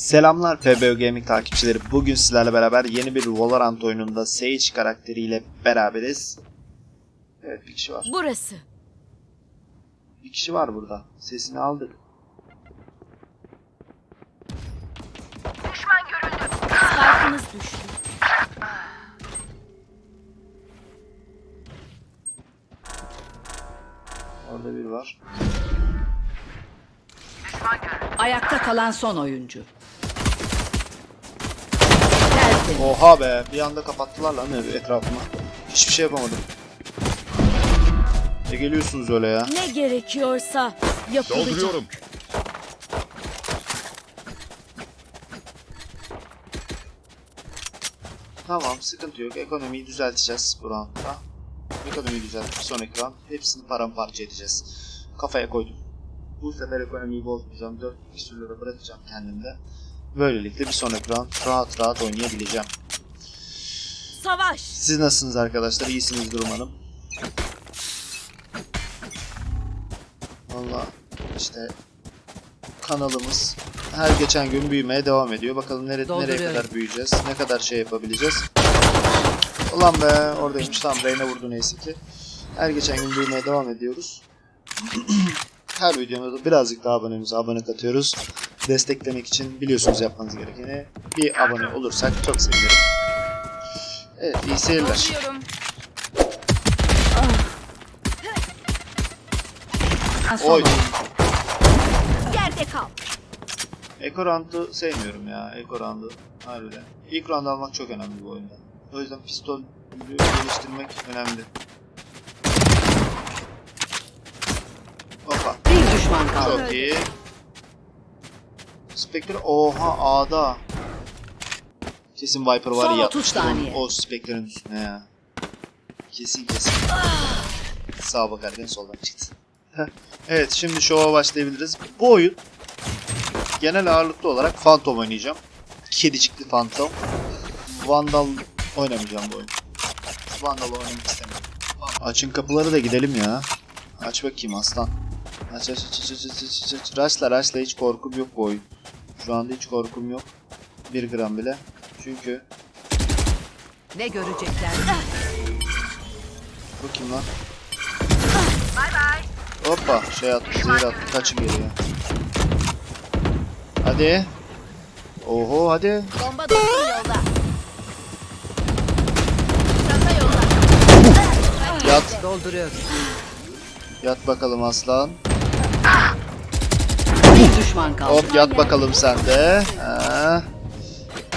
Selamlar PBO Gaming takipçileri. Bugün sizlerle beraber yeni bir Valorant oyununda Sage karakteriyle beraberiz. Evet bir kişi var. Burası. Bir kişi var burada. Sesini aldık. Spike'ınız düştü. Orada biri var. Ayakta kalan son oyuncu. Oha be bir anda kapattılar lan evi etrafıma. Hiçbir şey yapamadım. Ne geliyorsunuz öyle ya? Ne gerekiyorsa yapılacak. Dolduruyorum. Tamam sıkıntı yok. Ekonomiyi düzelteceğiz bu roundda. Ekonomiyi düzeltip sonraki round hepsini paramparça edeceğiz. Kafaya koydum. Bu sefer ekonomiyi bozmayacağım. 4 küsürlere bırakacağım kendimde. Böylelikle bir sonraki round rahat rahat oynayabileceğim. Savaş. Siz nasılsınız arkadaşlar? İyisinizdir umarım. Valla işte kanalımız her geçen gün büyümeye devam ediyor. Bakalım nere nereye kadar büyüyeceğiz? Ne kadar şey yapabileceğiz? Ulan be oradaymış. Tamam Reyna vurdu neyse ki. Her geçen gün büyümeye devam ediyoruz. her videomuzda birazcık daha abonemize abone katıyoruz. Desteklemek için biliyorsunuz yapmanız gerekeni. Bir abone olursak çok sevinirim. Evet iyi seyirler. Son Oy. Yerde kal. Eko round'u sevmiyorum ya. Eko round'u. Harbiden. İlk round almak çok önemli bu oyunda. O yüzden pistol geliştirmek önemli. Hoppa. Bir düşman kaldı. Çok iyi. Spectre oha A'da. Kesin Viper var Son ya. 30 saniye. O Spectre'ın üstüne ya. Kesin kesin. Sağa bakarken soldan çıktı. Evet şimdi şova başlayabiliriz. Bu oyun genel ağırlıklı olarak Phantom oynayacağım. Kedicikli Phantom. Vandal oynamayacağım bu oyun. Vandal oynamak istemiyorum. Açın kapıları da gidelim ya. Aç bakayım aslan. Aç aç aç aç aç aç aç aç. Rush'la rush'la hiç korkum yok bu oyun. Şu anda hiç korkum yok. Bir gram bile. Çünkü Ne görecekler? bu kim lan? Hoppa şey attı zehir attı kaçın geriye. Hadi. Oho hadi. Bomba dostum yolda. Çanta yolda. Yat. Dolduruyor. Yat bakalım aslan. Düşman kaldı. Hop yat bakalım sen de. Ha.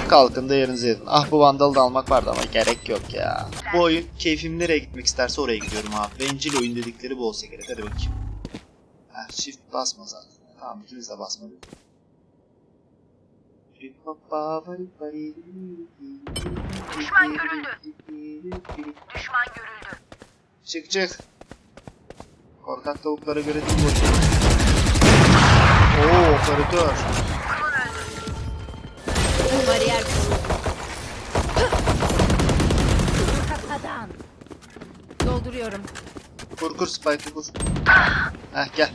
Kalkın da yerinize yatın. Ah bu vandalı da almak vardı ama gerek yok ya. Bu oyun keyfim nereye gitmek isterse oraya gidiyorum abi. Bencil oyun dedikleri bu olsa gerek. Hadi bakayım. Ha, shift basma zaten. Tamam ikimiz de basmadık. Düşman görüldü. Düşman görüldü. Çık çık. Korkak tavuklara göre değil bu. Operatör. Bariyer kuruldu. Kafadan. Dolduruyorum. Kur kur Spike'ı kur. Heh gel.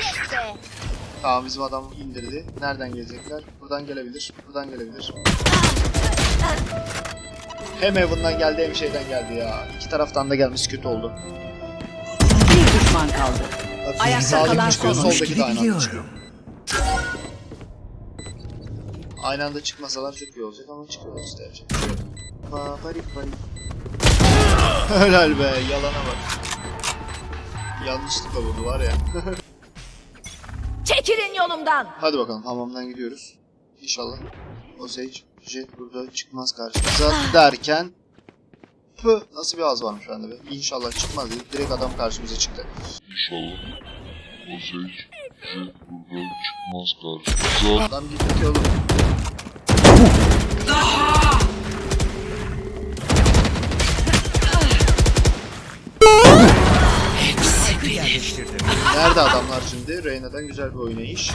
İşte. Tamam bizim adam indirdi. Nereden gelecekler? Buradan gelebilir. Buradan gelebilir. Hem Heaven'dan geldi hem şeyden geldi ya. İki taraftan da gelmesi kötü oldu. Düşman kaldı. Ayakta kalan son soldaki de aynı anda çıkıyor. Aynı anda çıkmasalar çok iyi olacak ama çıkıyorlar işte. Babarik barik. Helal be yalana bak. Yanlışlıkla vurdu var ya. Çekilin yolumdan. Hadi bakalım hamamdan gidiyoruz. İnşallah. O Sage Jet burada çıkmaz karşımıza derken Pı, nasıl bir ağız varmış bende be. İnşallah çıkmaz dedik. Direkt adam karşımıza çıktı. İnşallah o buradan çıkmaz karşımıza. Adam gitti ki oğlum. Nerede adamlar şimdi? Reyna'dan güzel bir oynayış.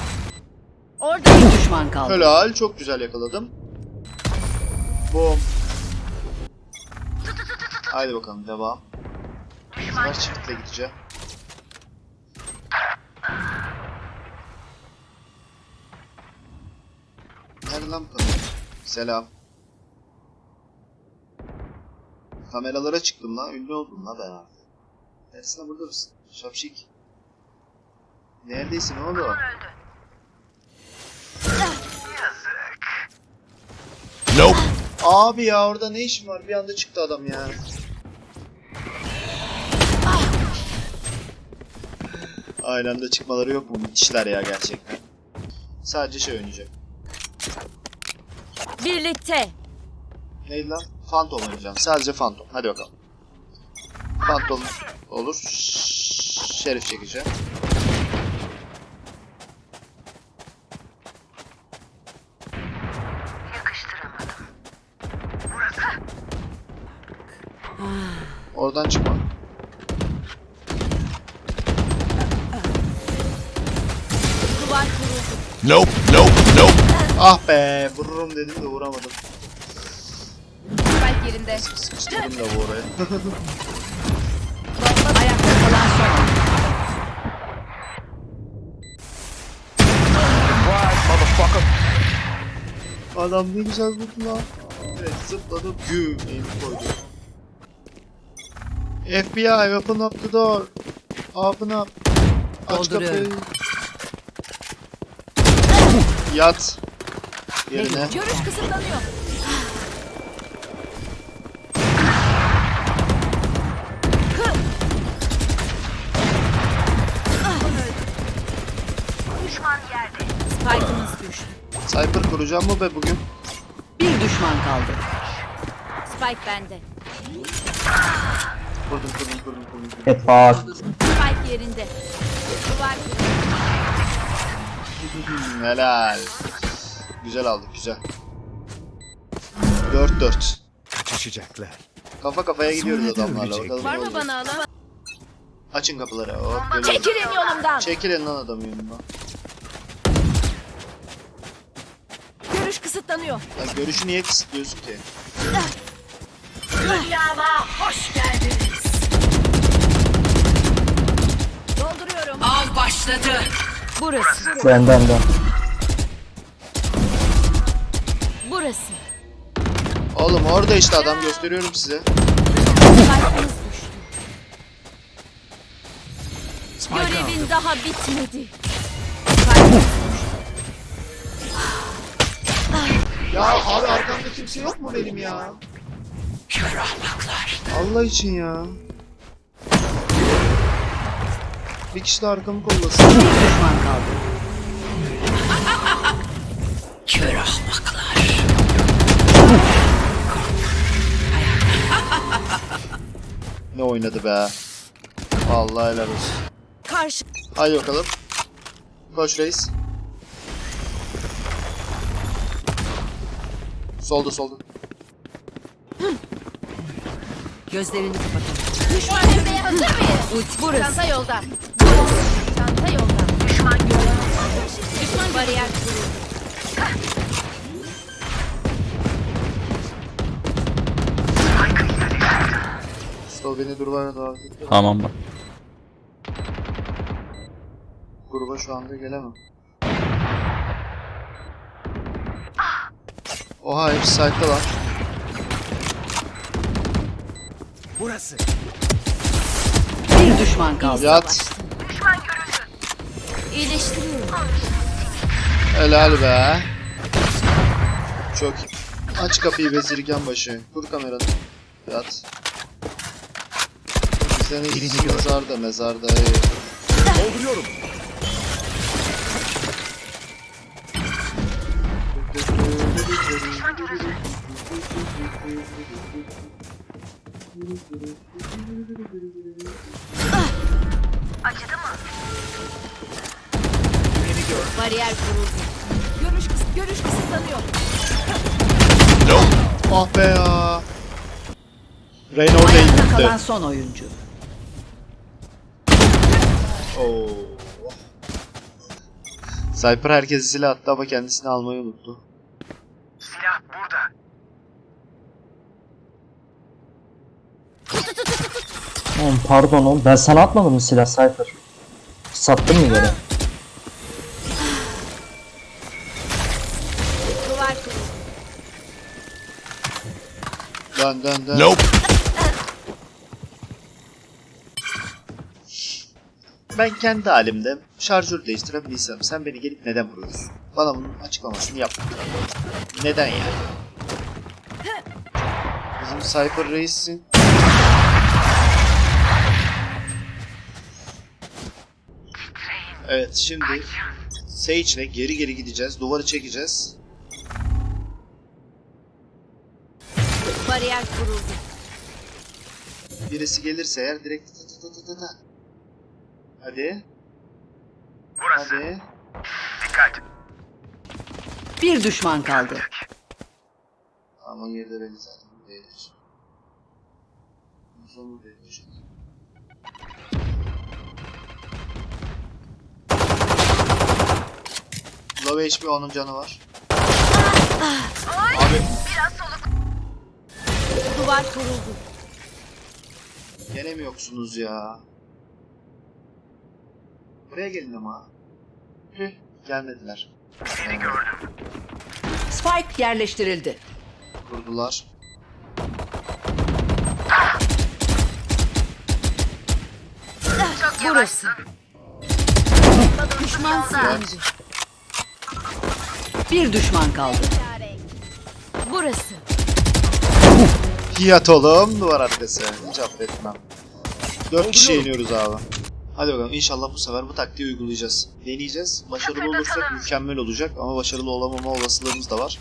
Orada. Bir düşman kaldı. Helal, çok güzel yakaladım. Bom. Haydi bakalım devam. Bunlar çiftle gideceğim. Nerede lan Selam. Kameralara çıktım lan. Ünlü oldum lan ben artık. Tersine burada mısın? Şapşik. Neredeysin oğlum? Nope. Abi ya orada ne işim var? Bir anda çıktı adam ya. Aynı çıkmaları yok mu? Müthişler ya gerçekten. Sadece şey oynayacak. Birlikte. Neydi lan? Phantom oynayacağım. Sadece Phantom. Hadi bakalım. Phantom olur. Şerif çekeceğim. Oradan çıkma. Nope. Nope. Nope. Ah be! Vururum dedim de vuramadım. Spike yerinde. Sıkıştırdım da bu oraya. Ayakta kalan son. Adam ne güzel vurdu lan. Evet zıpladım. Güm. Aim koydu. FBI open up the door. Open up. Aç kapıyı. Yat. Yerine. Görüş kısıtlanıyor. Spike'ımız düştü. Cypher kuracağım mı be bugün? Bir düşman kaldı. Spike bende. Kurdum kurdum kurdum kurdum. Hep. Spike yerinde. Duvar Hmm, helal. Güzel aldık güzel. 4-4. Kaçışacaklar. Kafa kafaya gidiyoruz Sonra da adamlarla. Bakalım Var ne mı olacak. bana alan? Açın kapıları. Hop, geliyorum. Çekilin yolumdan. Çekilin lan adamı yanımdan. Görüş kısıtlanıyor. Lan görüşü niye kısıtlıyorsun ki? Dolduruyorum. Av başladı. Burası. Benden de. Burası. Oğlum orada işte adam gösteriyorum size. Spike'ımız düştü. Görevin daha bitmedi. Ya abi arkamda kimse yok mu benim ya? Kör. Allah için ya. Bir kişi de arkamı kollasın. Bir düşman kaldı. Kör ahmaklar. Ne oynadı be. Vallahi helal olsun. Karşı. Hadi bakalım. Koş reis. Solda solda. Gözlerini kapatalım. Düşman devreye hazır mıyız? Uç burası. Çanta yolda. Çanta yolda. Düşman görüldü. Düşman bariyer kuruldu. Stol beni durvana davet etti. Tamam bak. Gruba şu anda gelemem. Oha hepsi site'da lan. Burası. Bir düşman kaldı. Yat. İyileştiriyorum. Helal be. Çok iyi. Aç kapıyı bezirgen başı. Kur kameranı. Yat. Seni Birini gör. mezarda mezarda. iyi. Dolduruyorum. Bariyer kuruldu. Görüş, görüş kısıtlanıyor. Ah be ya. Rain orada Ayakta kalan son oyuncu. Oo. Cypher herkesi silah attı ama kendisini almayı unuttu. Oğlum pardon oğlum. Ben sana atmadım mı silah Cypher? Sattın mı geri? Dön dön dön. Nope. Ben kendi halimde şarjör değiştirebilirsem sen beni gelip neden vuruyorsun? Bana bunun açıklamasını yap. Neden yani? Bizim Cypher Reis'in Evet şimdi Sage'le geri geri gideceğiz. Duvarı çekeceğiz. Bariyer kuruldu. Birisi gelirse eğer direkt tı tı tı tı tı tı. Hadi. Hadi. Bir düşman kaldı. Ama geride belli zaten. Buradayız. Son buradayız. Low HP onun canı var. Abi Duvar kuruldu. gene mi yoksunuz ya? Buraya gelin ama. Tüh, gelmediler. Spike yerleştirildi. Kurdular. Burası. Düşman silindi. Bir düşman kaldı. Burası. Yat oğlum duvar arkası. Hiç affetmem. 4 kişi iniyoruz abi. Hadi bakalım inşallah bu sefer bu taktiği uygulayacağız. Deneyeceğiz. Başarılı olursak mükemmel olacak ama başarılı olamama olasılığımız da var.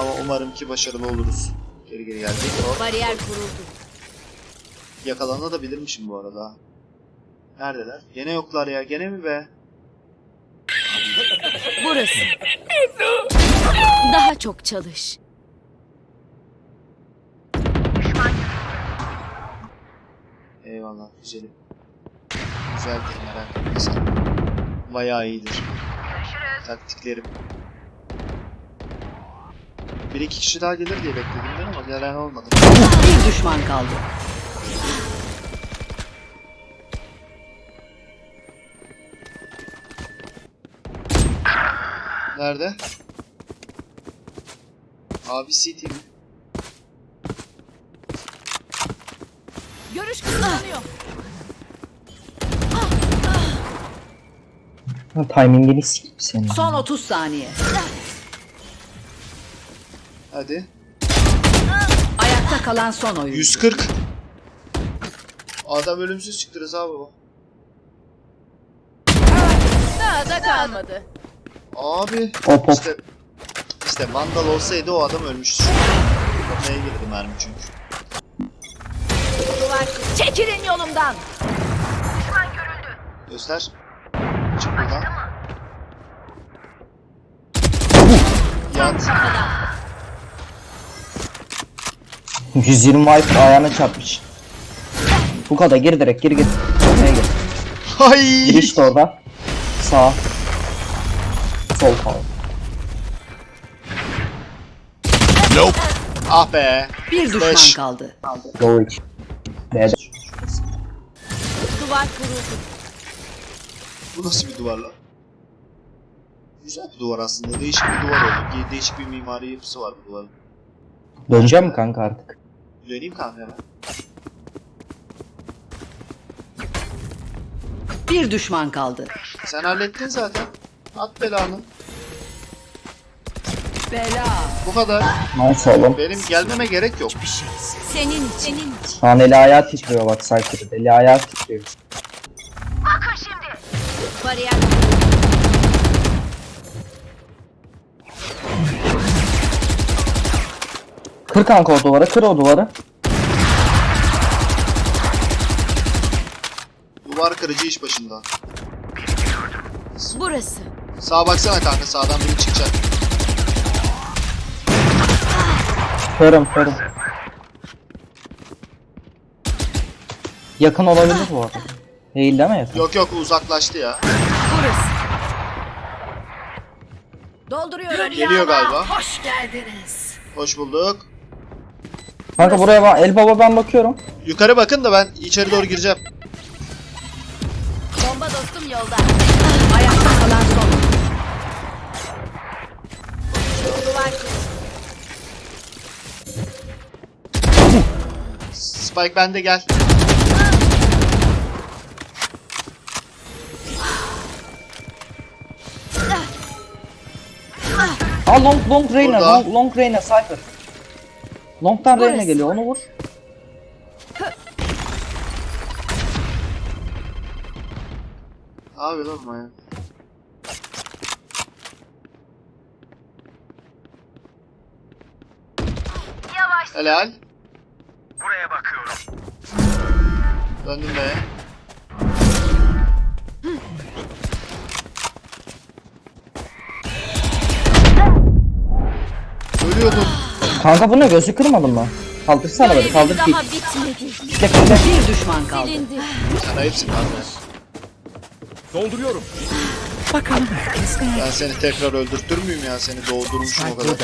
Ama umarım ki başarılı oluruz. Geri geri geldik. Hop. Bariyer kuruldu. Yakalanabilirmişim bu arada. Neredeler? Gene yoklar ya. Gene mi be? Burası. Daha çok çalış. Eyvallah güzelim. Güzeldir merak etme sen. Bayağı iyidir. Taktiklerim. Bir iki kişi daha gelir diye bekledim ben ama gelen olmadı. Bir düşman kaldı. Nerede? Abi CT mi? Görüş kısıtlanıyor. Ha, timingini sikeyim senin. Son 30 saniye. Hadi. Ayakta kalan son oyun. 140. Adam ölümsüz çıktı Rıza baba. Daha da kalmadı. Abi. Hop hop. İşte, işte Vandal olsaydı o adam ölmüştü. Kafaya girdi mermi çünkü. Çekilin yolumdan. Göster. Çık buradan. Yat. 120 wipe ayağına çarpmış. Bu kadar gir direkt gir gir. Oraya gir. Hay. Giriş de orada. Sağ. Sol kal. Nope. Ah be. Bir düşman Beş. kaldı. Low iç. B'de. Duvar kuruldu. Bu nasıl bir duvar lan? Güzel bir duvar aslında. Değişik bir duvar oldu. De- Değişik bir mimari yapısı var bu duvarın. Döneceğim mi kanka artık? Döneyim kanka hemen. Bir düşman kaldı. Sen hallettin zaten. At belanı. Bela. Bu kadar. Nice oğlum. Benim gelmeme gerek yok. Senin için. Senin için. Şu an eli ayağı titriyor bak Cypher'da. Eli ayağı titriyor. Bariyer kuruldu. Kır kanka o duvarı. Kır o duvarı. Duvar kırıcı iş başında. Burası. Sağa baksana kanka sağdan biri çıkacak. Körüm körüm. Yakın olabilir bu arada. Değil değil mi yakın? Yok yok uzaklaştı ya. Burası. Dolduruyorum. Geliyor galiba. Hoş geldiniz. Hoş bulduk. Kanka buraya bak. El baba ben bakıyorum. Yukarı bakın da ben içeri doğru gireceğim. Bomba dostum yolda. Ayakta kalan son. Spike bende gel. Aa long long Reyna Burada. long, long Reyna Cypher. Long'tan Reyna Burası. geliyor onu vur. Abi lan bu ya. Helal. Buraya bakıyorum. Döndüm be. Kanka bu ne gözü kırmadın mı? Kaldırsana beni kaldır ki. Daha bitmedi. Bekle bekle. Bir düşman kaldı. Silindi. Sen ayıpsın abi. Dolduruyorum. Ben seni tekrar öldürtür müyüm ya seni doğdurmuşum o kadar.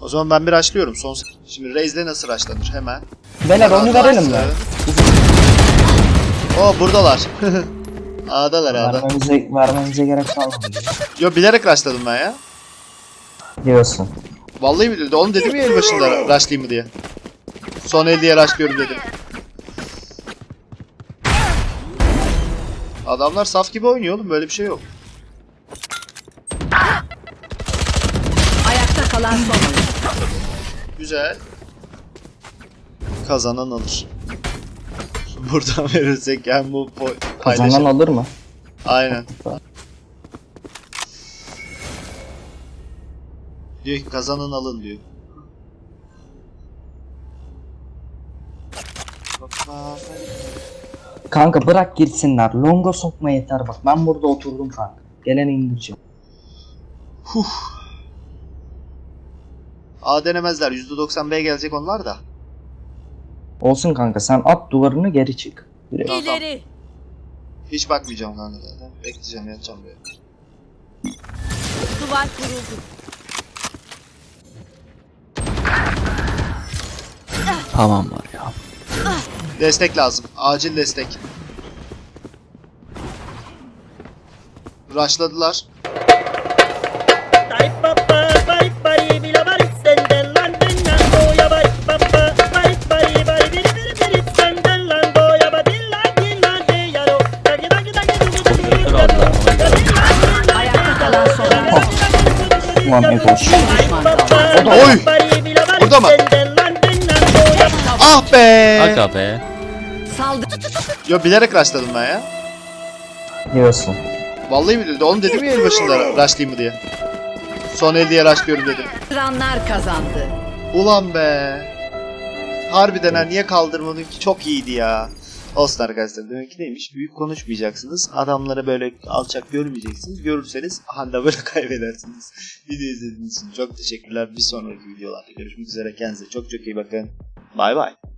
O zaman ben bir açlıyorum son Şimdi Raze'le nasıl açlanır hemen. Beyler onu verelim mi? O buradalar. A'dalar A'da. Vermemize, vermemize gerek kalmadı. Yo bilerek rushladım ben ya. Diyorsun. Vallahi billahi oğlum dedim ya el başında rushlayayım mı diye. Son el diye rushlıyorum dedim. Adamlar saf gibi oynuyor oğlum böyle bir şey yok. Ayakta kalan son. Güzel. Kazanan alır. Buradan verirsek hem bu po- Kazanan paylaşım. alır mı? Aynen. Diyor ki kazanan alın diyor. Kanka bırak girsinler. Longa sokma yeter bak. Ben burada oturdum kanka. Geleni indireceğim. A denemezler. %90 B gelecek onlar da. Olsun kanka sen at duvarını geri çık. Direkt. İleri. Hiç bakmayacağım kanka zaten. Bekleyeceğim yatacağım böyle. Duvar kuruldu. Dugu dugu dugu dugu. Ayakta kalan son oyuncu. Ulan Ego. Bir düşman kaldı. O da oy. Burada mı? Ah be. Aga be. Saldı. Yo bilerek rushladım ben ya. Diyorsun. Vallahi billahi oğlum dedim ya el başında rushlayayım mı diye. Son el diye rushlıyorum dedim. Kıranlar kazandı. Ulan be. Harbiden ha niye kaldırmadın ki çok iyiydi ya. Olsun arkadaşlar demek ki neymiş büyük konuşmayacaksınız. Adamları böyle alçak görmeyeceksiniz. Görürseniz anda böyle kaybedersiniz. Video izlediğiniz için çok teşekkürler. Bir sonraki videolarda görüşmek üzere. Kendinize çok çok iyi bakın. Bye bye.